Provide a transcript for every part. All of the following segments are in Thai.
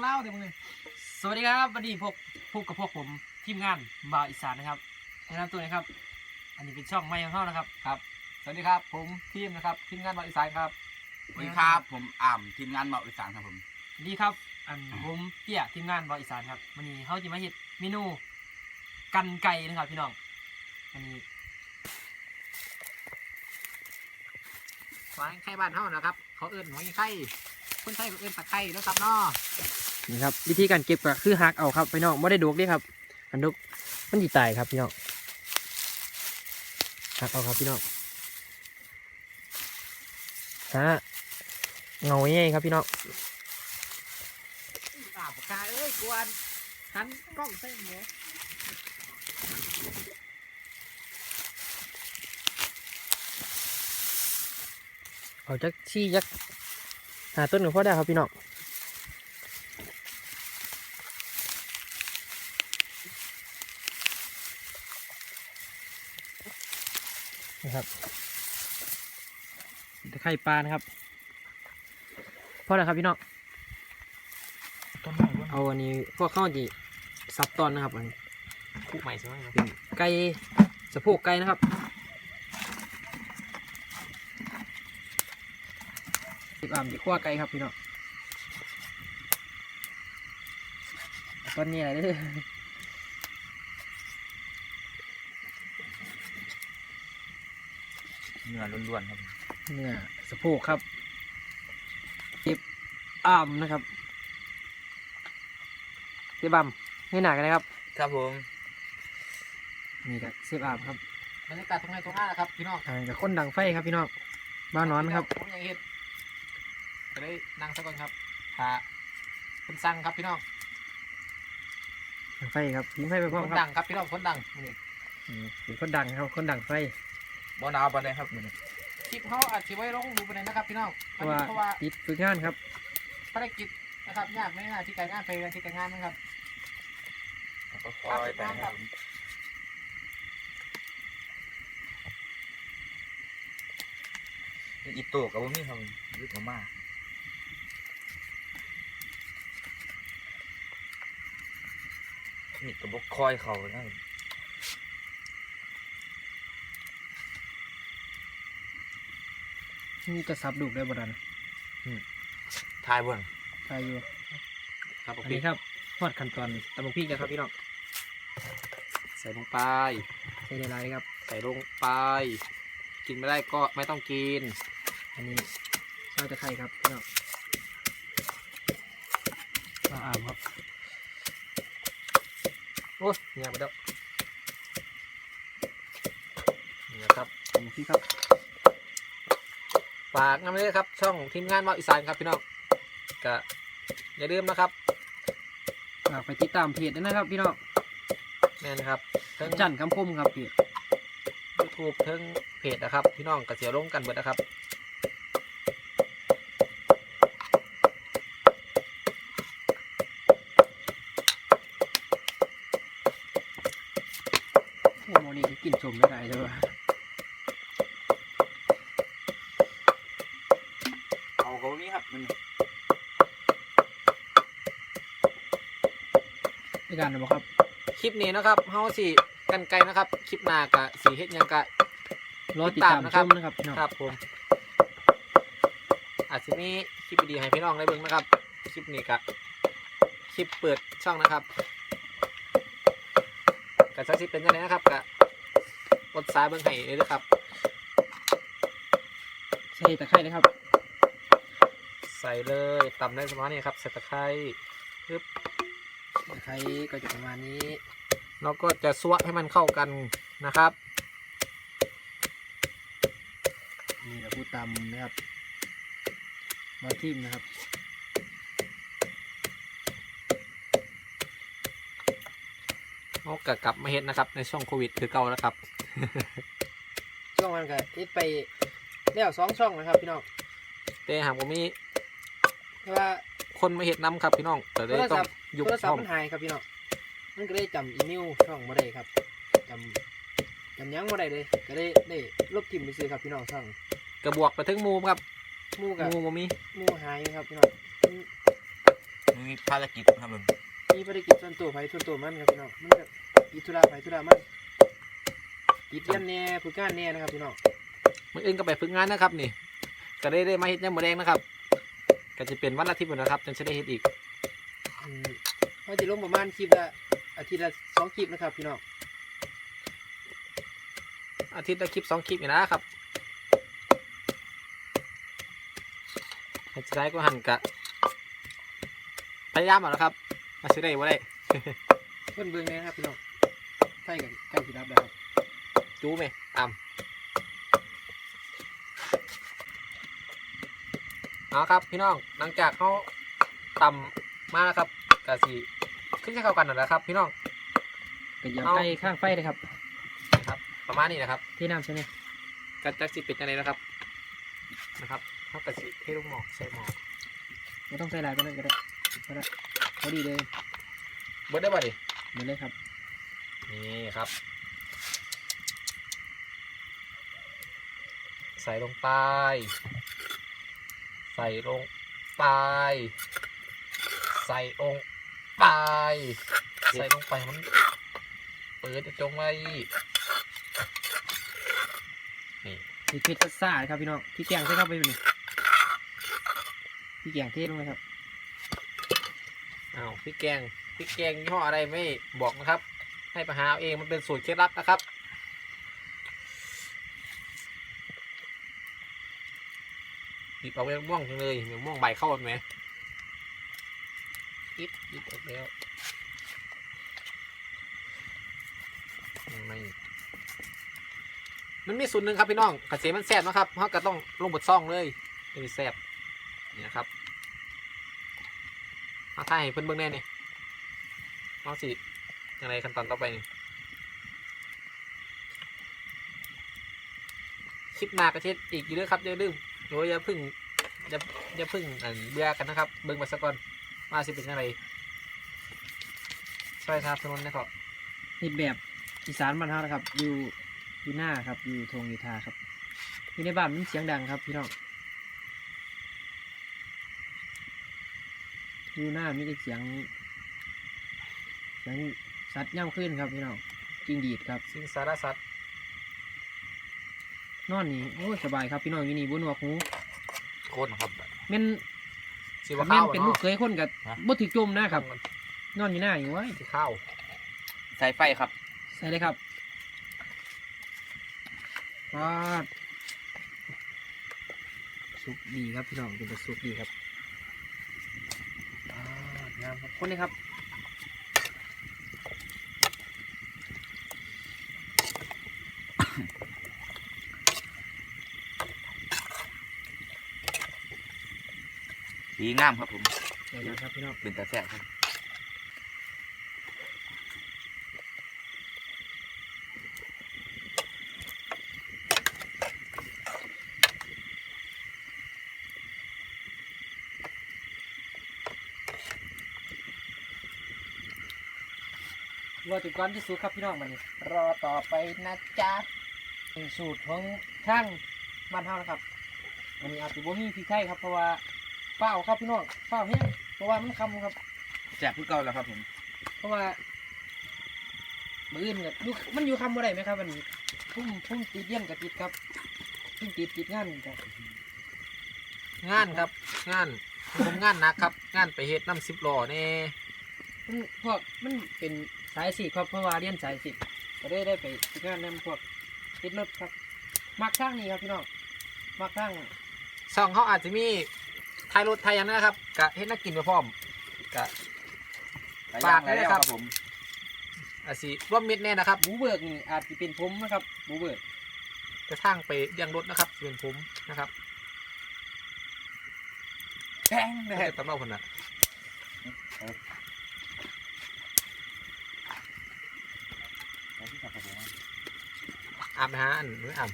เล่าเดี๋ยวมึงเลยสวัสดีครับวันนี้พบพบกับพวกผมทีมงานบ่าวอีสานนะครับแนะนำตัวหนะครับ อันนี้เป็นช่องไม่ของเขานะครับครับ สวัสดีครับ ผมทีมนะครับทีมงานบริษัทครับสวัสดีครับผมอ่ำทีมงานเมาอีสานครับผมสวัสดีครับ อันผมเตี้ยทีมงานบ่าวอีสานครับวันนี้เขาจะมาเห็ดเมนูกันไก่นะครับพี่น้องอันนี้หอยไข่บ้านเฮานะครับ เขาเอิ้นหอยไข่คนไทยเขาเอิ้นตะไคร้นะครับเนาะ นี่ครับวิธีการเก็บก็คือหักเอาครับพี่น้องไม่ได้ดกเด้วยครับอันดกมันจีตายครับพี่น้องหักเอาครับพี่น้องฮะเงาง่ายครับพี่น้องอ่าปากกาเอ้ยกวนหันกล้องใส่หัวเอาจักชี้จักหาต้นหนึ่งพอได้ครับพี่น้อง นะครับตะไคร่ปลานะครับพอแล้วครับพี่น้องต้นไม้วะเอาอันนี้พวกข้าวจีซับตอนนะครับอันนี้คู่ใหม่ใช่ไหมครับเป็นไก่สะโพกไก่นะครับสิบอ่ำดีขั้วไก่ครับพี่น้องเอาต้นนี้อะไรเด้อ เนื้อล้วนๆครับเนื้อสะโพกครับสิบอ่ำนะครับสิบอ่ำให้หนากันนะครับ ครับผมนี่กับสิบอ่ำครับบรรยากาศตรงไหนตรงหน้านะครับพี่น้องอ่ากับคนดังไฟครับพี่น้องบ้านนอนครับผมยังเห็นจะได้นั่งสักก่อนครับพาคุณสั่งครับพี่น้องดังไฟครับทิ้งไฟไปพร้อมคนคดัรับงครับพี่น้องคนดังนี่ อืมเป็นคนดังครับคนดังไฟ บอนาวปานใดครับมื้อนี้คลิปเขาอาจจะไว้ลงดูไปเลยนะครับพี่น้องเพราะว่าเพราะว่าติดฝึกงานครับภารกิจนะครับยากไหมนะที่การงานไปกันที่การงานนะครับก็คอยไปครับผมอีโต้กับบ่มีครับยึดมามานี่กับบกคอยเขานะ นี่จะซับดูกได้บ่ดันทายบนใช่อยู่ครับผมอันนี้ครับทอดขั้นตอนตำบักพริกนะครับพี่น้องใส่ลงไปใส่ในไรครับ ใส่ลงไป กินไม่ได้ก็ไม่ต้องกิน อันนี้ซอยตะไคร้ครับพี่น้องปลาอ่ามครับโอ้ยเงียบไปแล้วนี่นะครับตำบักพริกครับ ฝากงานเลยครับ ช่องทีมงานมาอีสานครับพี่น้องก็อย่าลืมนะครับฝากไปติดตามเพจด้วยนะครับ พี่น้องแม่นครับทั้งจันทร์คำคมครับเพจยูทูบทั้งเพจนะครับ พี่น้องก็เสียลงกันเบิดนะครับโอ้โมนี่กินชมไม่ได้เลยว่ะ เอาเขานี้ครับ มันในการนะบอกครับ คลิปนี้นะครับเฮาสิกันไกลนะครับ คลิปหน้ากะสีเฮ็ดหยังกะ รอติดตามติดชตามมนะครับนะครับพี่น้องครับผม อาจจะมีคลิปดีๆให้พี่น้องได้เบิ่งนะครับ คลิปนี้กะคลิปเปิดช่องนะครับกะจะสิเป็นยังไงนะครับกะกดซ้ายเบิ่งให้เลยนะครับใส่ตะไคร้นะครับใส่เลยตำได้ประมาณนี้ครับใส่ตะไคร้ปึ๊บตะไคร้ก็จะประมาณนี้แล้วก็จะซวให้มันเข้ากันนะครับ นี่เราพูดตำนะครับมาทิมนะครับเอากะกลับมาเฮ็ดนะครับ ในช่วงโควิดคือเก่าแล้วครับ ช่วงมันก็อิดไปแล้วสองช่องนะครับพี่น้องแต่หากผมมีแต่ ว่า คนมาเฮ็ดน้ำครับพี่น้องแต่ได้โทรต้ศัองพท์ยุบโทรศัพพร้อท์มมันหายครับพี่น้องมันก็ได้จำอีเมลช่องบ่ได้ครับจำจำหยังบ่ได้เลยก็ได้ได้ลบทิมไปซื้อครับพี่น้องช่องกระบวกไปถึงหมูครับหมู่กับหมูบ่มีหมู่หายครับพี่น้องมือมีภารกิจครับผมมีภารกิจส่วนตัวไผส่วนตัวมันครับพี่น้องมันก็อิธุระไผธุระมันติดเรียนแหน่ฝึกงานแหน่นะครับพี่น้อง มื้ออื่นก็ไปฝึกงานนะครับนี่ก็ได้ได้มาเฮ็ดยามมื้อแรงนะครับ ก็จะเป็นวันอาทิตย์หมดนะครับจนจะได้เฮ็ดอีกอืมเขาจะลงประมาณคลิปละอาทิตย์ละสองคลิปนะครับพี่น้องอาทิตย์ละคลิปสองคลิปอยู่นะครับให้จะได้ก็หันกะพยายามเอานะครับมาซื้อได้บ่ได้ เพื่อนเบิ่งแหน่นะครับพี่น้องไฟกันใกล้สิดับแล้วครับ จู้ไหมตาม เอาครับพี่น้องหลังจากเขาตำมาแล้วครับกะสีขึ้นจะเข้ากันหน่อยนะครับ พี่น้องก็อย่าเอาใกล้ข้างไฟเลยครับนะครับ ประมาณนี้นะครับ ที่น้ำใช่ไหมกระจักสิเป็นยังไงนะครับนะครับเขากระสิให้ลูกหมอกใส่หมอกไม่ต้องใส่ลายก็ได้ก็ได้ก็ได้พอดีเลยเบิดได้ป่ะดิเหมือนเลยครับ นี่ครับ ใส่ลงไป ใส่ลงไป ใส่ลงไป ใส่ลงไปมัน เปิดจะจงไว้นี่มีเพชรพัสซ่าเลยครับพี่น้องพี่แกงใส่เข้าไปเลยพี่แกงเทลงเลยครับอ้าวพริกแกงพริกแกงยี่ห้ออะไรไม่บอกนะครับ ให้ไปหาเอาเองมันเป็นสูตรเคล็ดลับนะครับ หยิบเอาไว้ม่วงจังเลยเหมือนม่วงใบเข้าไหมอิบอิบออกแล้วไม่มันมีสูตรหนึ่งครับพี่น้องกระเสียมันแซ่บนะครับเขาก็ต้องลงบดซ่องเลยจะมีแซ่บนี่นะครับเอาถ่ายให้เพื่อนเบิ่งแน่นี่เอาสิยังไงขั้นตอนต่อไปนี่คลิปหน้ากระเทศอีกอยู่ด้วยครับอย่าลืม โดยอย่าเพึ่งอย่าอย่าเพึ่งอันเบื่อกันนะครับ เบิ่งมาสักก่อนว่าสิเป็นยังไงช่วยสนับสนุนนะครับเห็ดแบบอีสานบ้านเฮานะครับ อยู่อยู่หน้าครับ อยู่ทงอยู่ทาครับอยู่ในบ้านมันเสียงดังครับพี่น้องอยู่หน้ามีแต่เสียงเสียงสัตว์ย่ำขึ้นครับพี่น้องกิงดีดครับ สิงสารสัตว์ นอนนี่โอ้ยสบายครับพี่น้องอยู่นี่บนหัวกหูโคตรครับแม่นสิว่าแม่ข้านวเป็นลูกเคยคนกับฮะบ่ถึกจมนะครับ นอนอยู่หน้าอยู่ไว้สิข้าวใส่ไฟครับใส่เลยครับปาดสุกดีครับพี่น้องเป็นแต่สุกดีครับปาดงามครับคนนี้ครับ ดีงามครับผมเดี๋ยวนะครับพี่น้องเป็นตาแซ่บครับรอจุดก่อนที่สุดครับพี่น้องมานี่รอต่อไปนะจ๊ะเป็นสูตรของช่างบ้านเฮานะครับวันนี้อาจจะบ่มีพริกไทยครับเพราะว่า เปล่าครับพี่น้องเปล่าเฮียเพราะว่ามันคำครับแซ่บเพื่อเก่าแล้วครับผมเพราะว่ามืออื่นกับอยู่มันอยู่คำบ่ได้ไหมครับมันพุ่มพุ่มติดเยี่ยนกับติดครับพุ่มติดติดงานครับงานครับ งานผมงานหนักครับ งานไปเฮ็ดน้ำสิบล้อแน่มันพวกมันเป็นสายสีครับเพราะว่าเรียนสายสีก็ได้ได้ไปติดงานนํพวกติดรถครับมักทางนี้ครับพี่น้องมักทาง ช่องเขาอาจจะมี ไทยรถไทยอย่างนั้นนะครับกะเฮ็ดนักกินไปพร้อมกะ ฝากด้วยนะครับ ผมอาจสิร่วมมิตรแน่นะครับบูเบิกนี่อาจจะเป็นผมนะครับบูเบิกจะทางไปเลี้ยงรถนะครับเป็นผมนะครับแพงไม่นะคใช่รับตำเล่าคนน่ะอาบไปหาอันหรืออาบ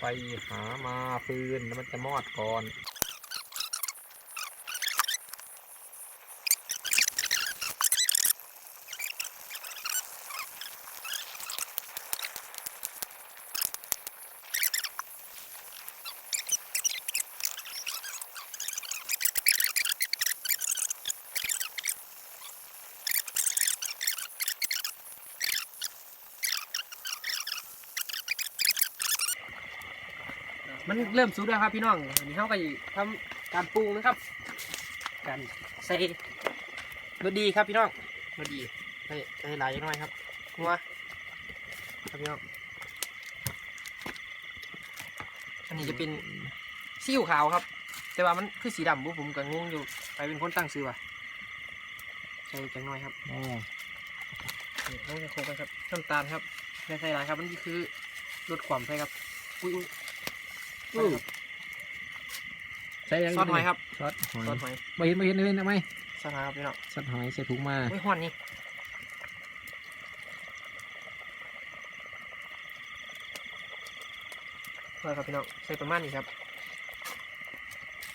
ไปหามาฟืนแล้วมันจะมอดก่อน มันเริ่มสุกแล้วครับพี่น้องอันนี้เขาก็จะทำการปรุงนะครับ การใส่รสดีครับพี่น้องรสดีใส่ใส่หลายจังหน่อยครับนัวครับพี่น้องอันนี้จะเป็นซีอิ๊วขาวครับ แต่ว่ามันคือสีดำบุผมก็งงอยู่ไปเป็นคนตั้งซื้อว่ะใส่จังหน่อยครับโอ้นี่ต้องจะโคกไปครับน้ำตาลครับไม่ใส่หลายครับมันคือลดความใส่ครับอุ้ย อุ้ยอู้ใส่ยังซอสหอยครับซอสหอยซอสหอยไม่เห็นไม่เห็นเลยนะไหมซอสหอยครับพี่น้องซอสหอยใส่ถุงมาไม่ห้อนนี่พอครับพี่น้องใส่ประมาณนี้ครับ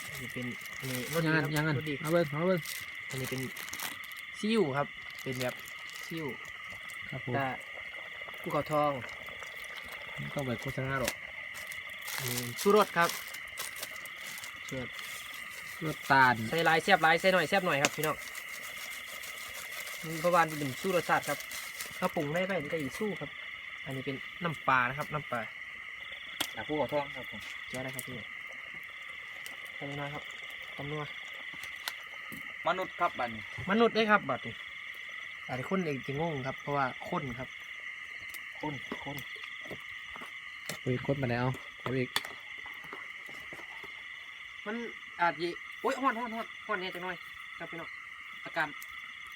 อันนี้เป็นอันนี้รสดียังครับงั้นยังงั้นรสดีเอาเบิ้งเอาเบิ้งอันนี้เป็นซิ่วครับ เป็นแบบซิ่วครับผมตาภูเขาทองไม่ต้องไปโฆษณาหรอกอันนี้ ชูรสครับชูรสรสตาลใส่หลายแซ่บหลายใส่หน่อยแซ่บหน่อยครับพี่น้องเพราะว่ามันเป็นสู้รสชาติครับถ้าปรุงได้ไปมันก็อีกสู้ครับ อันนี้เป็นน้ำปลานะครับน้ำปลาจากผู้ขอโทษครับผมเจ้าได้ครับพี่ใส่หน่อยครับตำนัวมนุษย์ครับบัดนมนุษย์ได้ครับบัดนี้อาจจะคนเองจะงงครับ เพราะว่าคนครับคนคนไปค้นมาแล้ว เอาอีกมันอาจจะโอ้ยฮ้อนฮ้อนฮ้อนฮ้อนเนี่ยจังหน่อยครับพี่น้องอาการ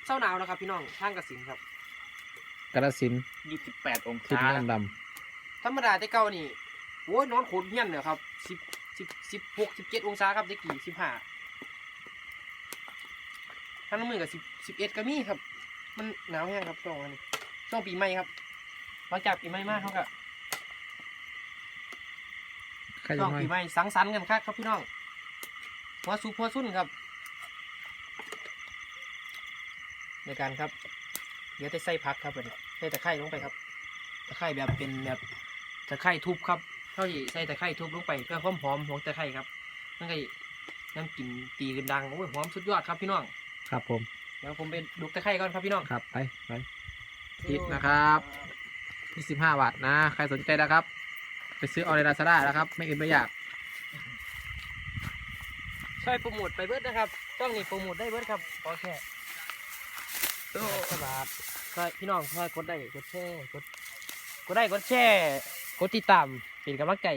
เศร้าหนาวนะครับ พี่น้องทางกระสินครับ กระสินธุ์ยี่สิบแปดองขึ้นศาน้ำดธรรมดาแต่เก่านี่โอ้ยนอนโขนเฮี้ยนเลยครับสิบสิบสิบหกสิบเจ็ดองศาครับได้กี่สิบห้าท่านมือกับสิบสิบเอ็ดก็มีครับ มันหนาวแห้งครับช่วงอันนี้ช่วงปีใหม่ครับหลังจากปีใหม่มากเขาก็ำใคร ช่ จะ วง น้อยปีใหม่สังสรรค์กันครับครับพี่น้องหัวซุปหัวซุ่นครับในการครับ เดี๋ยวจะใส่ผักครับผมใส่ตะไคร้ลงไปครับ ตะไคร้แบบเป็นแบบตะไคร้ทุบครับเท่าที่ใส่ตะไคร้ทุบลงไปเพื่อความหอมของตะไคร้ครับมันก็ยังกลิ่นตีกันดังโอ้ยหอมสุดยอดครับพี่น้อง ครับผม เดี๋ยวผมไปดูตะไคร้ก่อนครับพี่น้อง ครับไปไปติดนะครับยี่สิบห้าบาทนะ ใครสนใจนะครับ ไปซื้อเอาในลาซาด้าแล้วครับ ไม่อื่นไม่อยาก ช่วยโปรโมทไปเบิร์ดนะครับต้องนี่โปรโมทได้เบิร์ดครับขอแค่โอ้บาทช่วยพี่น้องช่วยกดได้กดแชร์กดกดได้กดแชร์กดติดตามเป็นกำลังใจ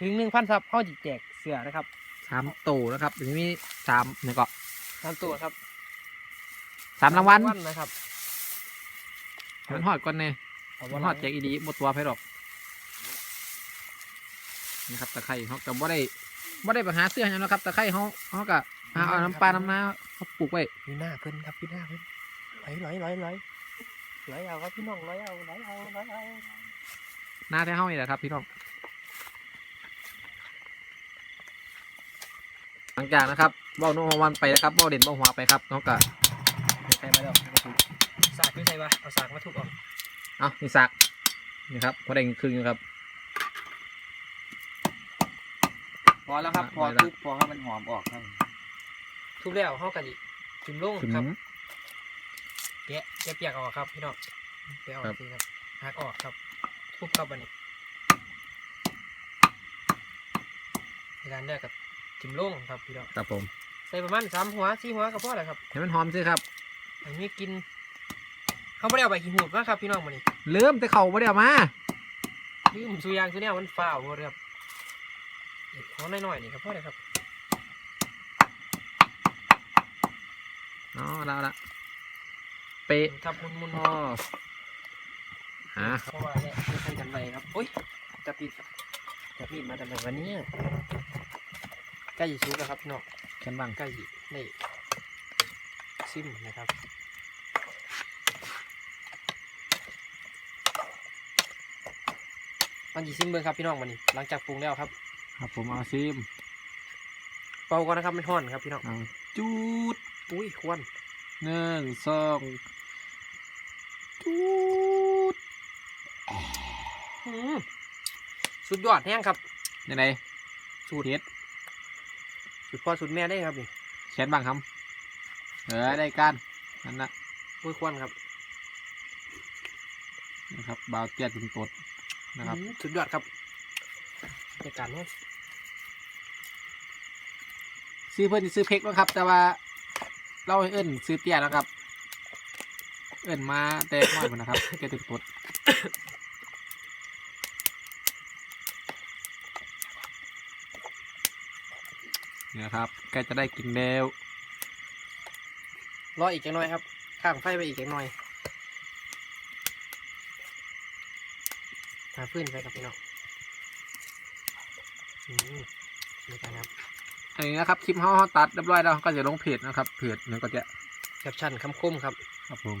ถึงหนึ่งพันซับเขาจะแจกเสื้อนะครับสามตู่นะครับเดี๋ยวนี้มีสามเนี่ยก็ตามตัวครับสามรางวัลนะครับให้มันหอดก่อนเนี่ยเอามัวันนหอดแจกอีดีหมดตัวไปหรอก นี่ครับตะไคร้เขากับบ่ได้บ่ได้ไปหาเสื้ออย่างนะครับตะไคร้เขาเขากะหาเอาน้ำปลาน้ำน้ำเขาปลูกไว้อยู่หน้าเพิ่นครับอยู่หน้าเพิ่นไหลไหลไหลไหลไหลเอาครับพี่น้องไหลเอาไหลเอาไหลเอาหน้าแท้เขานี่แหละครับ พี่น้องหลังจากนะครับเบ้าโนวันไปนะครับเบ้าเด่นเบ้าหัวไปครับเขากะใส่มาแล้วสากไม่ใส่ปะเอาสากมาทุบออกเอานี่สักนี่ครับพอได้ครึ่งนะครับ พ อแล้วครับ พอได้ละทุบพอให้มันหอมออกครับทุบแล้วเฮากันอีกจุ่มลงถึง ครับแกะแกะเปียกออกครับพี่น้องแกะออกครับทีครับหักออกครับทุบครับอันนี้ในการแรกกับจุ่มลงครับพี่น้องครับผม ใส่ประมาณสามหัวสี่หัวก็พอแล้วครับให้มันหอมสิครับ อันนี้กินเขาไม่ได้เอาไปขี้หูดนะครับพี่น้องมันนี่เริ่มแต่เขาบ่ได้เอามาลืมสุยางสุเนี่ยมันฝ้าวหมดครับ อีกหัวน้อยๆนี่ครับพอเลยครับอ๋อแล้วละเป๊ะครับมุนมุนอ๋อฮะเพราะว่าเนี่ยไม่ใช่กันไปครับโอ้ยจะปิดจะปิดมาทำไมวันนี้ใกล้จะสุกแล้วครับพี่น้องแค่นบ้างใกล้ได้ซิมนะครับมันจีซิมเบิ้งครับพี่น้องวันนี้ หลังจากปรุงแล้วครับ ครับผมเอาซิมเป่าก่อนนะครับไม่ห้อนครับพี่น้องเอาจูดอุ้ยควันหนึ่งสองจูดอืมสุดยอดแห้งครับยังไงสูตรเฮ็ดสุดพ่อสุดแม่ได้ครับนี่แค่นบ้างครับเออได้กันนั่นนะอุ้ยควันครับนะครับบาวเตี้ยถึงตดนะครับ อืมสุดยอดครับในการเนี่ย ซื้อเพื่อนซื้อเพกนะครับ แต่ว่าเราเอิ้นซื้อเตี้ยนะครับ เอิ้นมาแต่น้อยพุ่นะครับแกติดปดนี่นะครับใกจะได้กินแล้วรออีกจังหน่อยครับ ข้างไฟไปอีกจังหน่อยหาพื้นไปครับพี่น้องอืมนี่กันครับ อันนี้นะครับคลิปเขาเขาตัดเรียบร้อยแล้วเขาก็จะลงเพจนะครับเพจนั้นก็จะแคปชั่นคำคมครับครับผม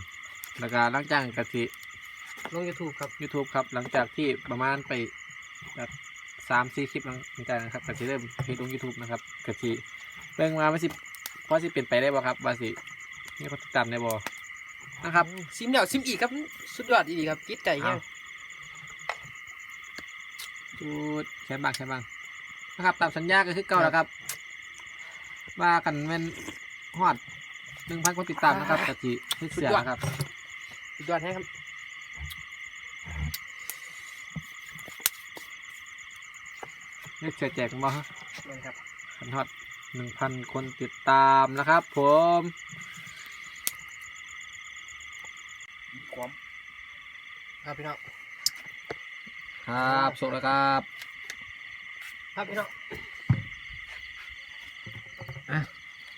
แล้วก็หลังจากกะทิลง YouTube ครับ YouTube ครับ หลังจากที่ประมาณไปแบบสามสี่คลิปหลังจากนะครับกะทิเริ่มเพจลง YouTube นะครับกะทิเบิ่งมาว่าสิพอสิเปลี่ยนไปได้บ่ครับว่าสิมีคนติดตามได้บ่นะครับซิมเดียวซิมอีกครับสุดยอดอีกครับกิดไก่เนี่ยอ้าวจูดแค่บางแค่บางนะครับตามสัญญาก็คือเก่าแล้วครับ ว่ากันแม่นฮอดหนึ่งพันคนติดตามนะครับกะทิเฮ็ดเสือนะครับสุดยอดแห้ครับเฮ็ดเสือแจกกันบ่ฮะนี่ครับพันฮอตหนึ่งพันคนติดตามนะครับ ผมความครับพี่น้องครับสุกแล้วครับ ครับพี่น้อง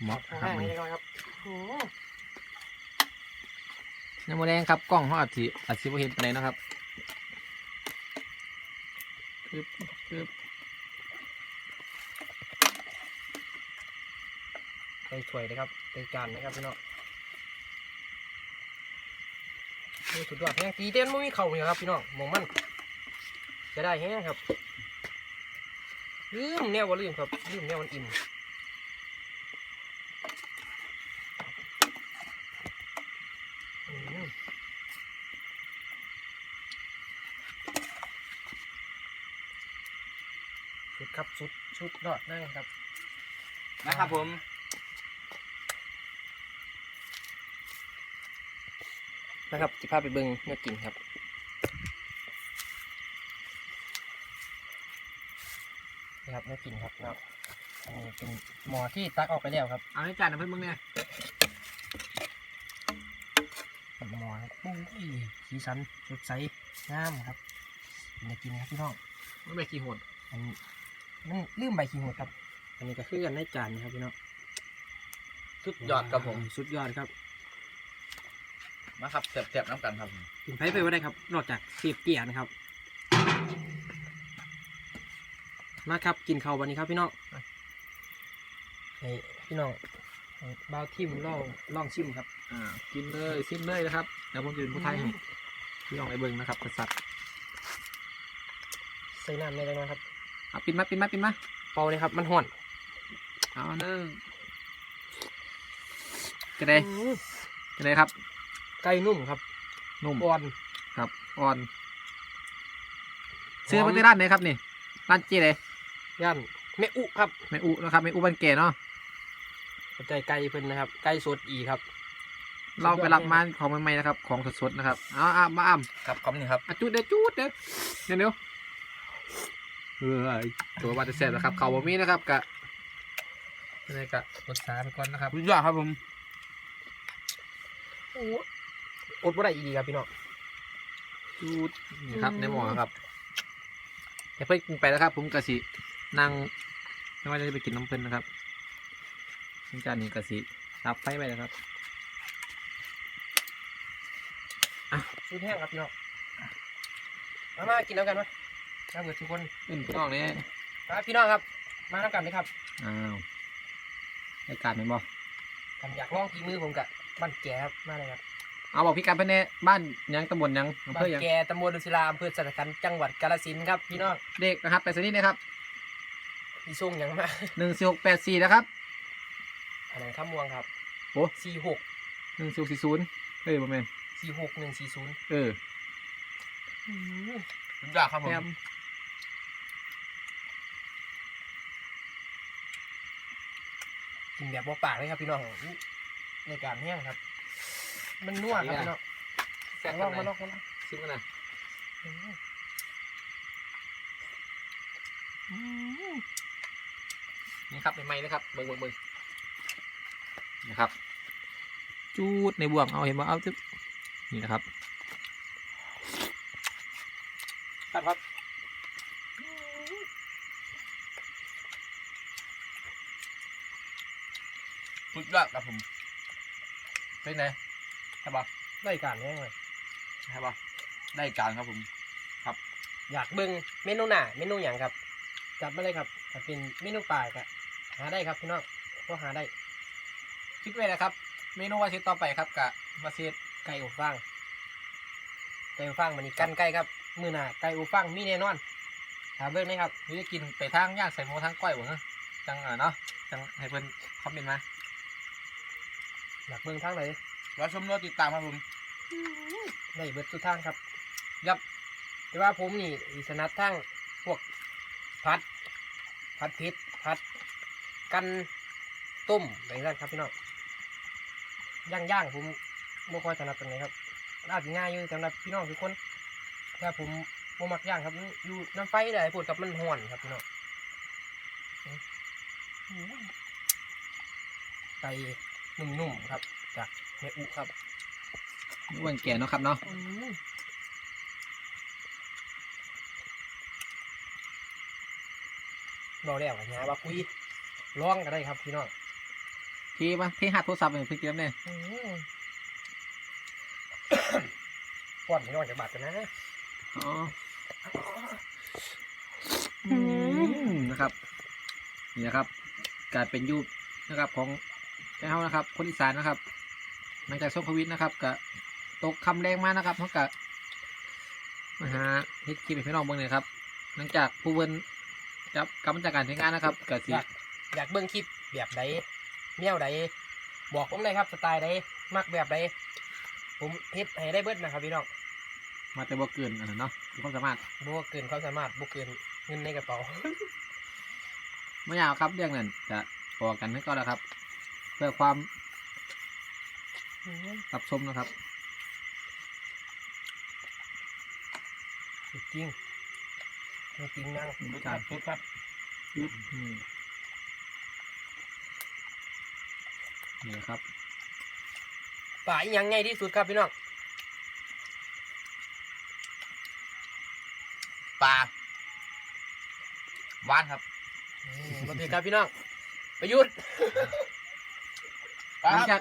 หมอคแห้รับงนี่ก่อนครับโอ้น้ำมันแดงครับกล้องเขาอาจจะอาจจะไม่เห็นปานใดนะครับปึ๊บปึ๊บใส่ถ้วยนะครับใส่จานนะครับพี่น้องนี่สุดยอดแห้งตีเต้นไม่มีเข่าเนี่ยครับพี่น้องมองมัน จะได้แห้งครับลืมแนวว่าลืมครับลืมแนวมันอิ่มอืม สุดครับสุดสุดยอดนั่งครับนะครับผมนะครับจะพาไปเบิ้งเนื้อกินครับนะครับเนื้อกินครับนะครับอันนี้เป็นหมอที่ตักออกไปแล้วครับเอาให้จานนะเพื่อนมึงเนี่ยเป็นหมอครับปุ้งอีสีสันสดใสงามครับเนื้อกินครับพี่น้องไม่ไปกี่หนอันนี้ มันลืมใบขี้หัวครับ อันนี้ก็คือกันในจานนะครับพี่น้องสุดยอดครับผม สุดยอดครับ มาครับเสียบๆน้ำกันครับผมกินไผ่ไปว่าได้ครับ นอกจากเสียบเกียร์นะครับ มาครับกินข้าววันนี้ครับพี่น้องให้พี่น้องให้บ่าวทิมลองลองชิมครับ อ่า กินเลยซิมเลยนะครับเดี๋ยวผมจะเป็นผู้ไทยให้พี่ลองไปเบิ่งนะครับกษัตริย์ใส่น้ำในจังนะครับ เอาปิดมาปิดมาปิดมาเป่าเลยครับ มันห่อนเอาเด้อกระเดยอื้อกระเดยครับ ไก่นุ่มครับ นุ่มอ่อนครับอ่อนซื้อมาที่ร้านไหนครับนี่ร้านเจ๊เลยย่านแม่อุครับแม่อุนะครับแม่อุบันเกเนาะเข้าใจไก่เพิ่นนะครับ ไก่สดอีครับ เราไปรับมาของใหม่ๆนะครับ ของสดๆนะครับเอาอะมาอ่ำครับคำนี้ครับอะจุดเด้อจุดเด้อเดี๋ยว เดี๋ยวเออตัวบาดเจ็บนะครับ เขาบ่มีนะครับกะนี่กะกดสาไปก่อนนะครับสุดยอดครับผมโอ้อดบ่ได้อีดีครับพี่น้องจุดนี่ครับอืมในหม้อครับเดี๋ยวเพิ่งกินไปแล้วครับ ผมกะสินั่งไม่ว่าจะไปกินน้ำเพิ่นนะครับซึ่งจานนี้กะสิรับไฟไปนะครับสูตรแห้งครับพี่น้องมามากินน้ำกันมา น้ำเกิดทุกคนเป็นพี่น้องเนี่ยครับพี่น้องครับ มาน้ำกันเลยครับอ้าวรายการเป็นบ่ผมอยากลองฝีมือผมกับบ้านแก่ครับมาเลยครับเอาบอกพี่การเป็นเนี่ยบ้านยังตำบลยังอำเภบ้านอยังแก่ตำบลดุสิลาอำเภอสัตกันจังหวัดกาฬสินธุ์ครับพี่น้องเด็กนะครับไปสนิทนะครับพี่ส่งหยังมาหนึ่งสี่หกแปดสี่นะครับอันไหนข้ามวงครับโอ้สี่หกหนึ่งสี่สี่ศูนย์เอ้ยบ่แม่นสี่หกหนึ่งสี่ศูนย์เออ สุดยอดครับผมแอม กินแบบบ่ปากเลยครับพี่น้องในการแห้งครับ มันนัวครับพี่น้องแซ่บลกัอนงไหนมาลองมาลองชิมกันนะอืมนี่ครับใหม่ๆนะครับเบิ่งเบิ่งเบิ่งนะครับ จูดในบ่วงเอาเห็นบ่เอาจึ๊บนี่นะครับครับครับ สุดยอดครับผมเป็นไงใช่ปะได้การแห้งเลยใช่ปะได้การครับผมอยากเบิ่งเมนูหน้าเมนูอย่างครับจัดมาเลยครับถ้าเป็นเมนูป่าก็หาได้ครับพี่น้องก็หาได้คิดไว้นะครับ เมนูวันอาทิตย์ต่อไปครับกับวาซิตไก่อบฟางไก่อบฟางมันนี่กันไก่ครับมือหน้าไก่อบฟางมีแน่นอนหาเบิ่งไหมครับหรือจะกินไปทางย่างใส่หมูทางก้อยบ่ฮะจังเออเนาะจังให้เพิ่นคอมเมนต์มา อยากเบิ่งทางไหนรอชมรอติดตามครับผมได้เบิดทุกทางครับยับแต่ว่าผมนี่อิสนัดทั้งพวกพัด พัดพิษพัด กันต้มอะไรนั่นครับพี่น้องย่างย่างๆผมไม่ค่อยถนัดตรงไหนครับอาจจะง่ายอยู่สำหรับพี่น้องทุกคนแต่ผมผมมักย่างครับอยู่น้ำไฟได้พูดกับมันห่อนครับพี่น้องไก่ นุ่มๆครับ จากเมอุครับอ้วนแก่เนาะครับเนาะบอกแล้วกันนะว่าคุยร้องก็ได้ครับพี่น้องที่มาที่หัดโทรศัพท์เนี่ยเพิ่งกินแล้วเนี่ยอืมป้อนพี่น้องจากบาทกันนะอ๋ออืมนะครับ นี่นะครับ การเป็นยูบนะครับของ แม่เฮานะครับ คนอีสานนะครับ หลังจากช่วงโควิดนะครับกับตกคำแรงมากนะครับเขากับมาหาเฮ็ดคลิปให้พี่น้องเบิ่งเลยครับ หลังจากผู้เวินจับกำลังจากการใช้งานนะครับกับสิอยากอยากเบิ่งคลิปแบบใดแนวใดบอกผมเลยครับสไตล์ใดมักแบบใดผมเฮ็ดให้ได้เบิดนะครับพี่น้องมาแต่บ่เกินอันนั้นเนาะมีความสามารถบ่เกินความสามารถบ่เกินเงินในกระเป๋าไม่ยาวครับเรื่องนั้นจะพอกันให้ก็แล้วครับเพื่อความรับชมนะครับจริงจริงนั่งครับสุดครับอืมนี่นะครับป่าอีหยังไงที่สุดครับพี่น้องปลาหวานครับอืมบ่ผิดครับพี่น้องประยุทธ์ปลา หลังคจารับก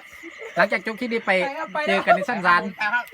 หลังจากจบคลิปนี้ไปไปครับไปแล้วเจอกันในสั้นสารปลาครับ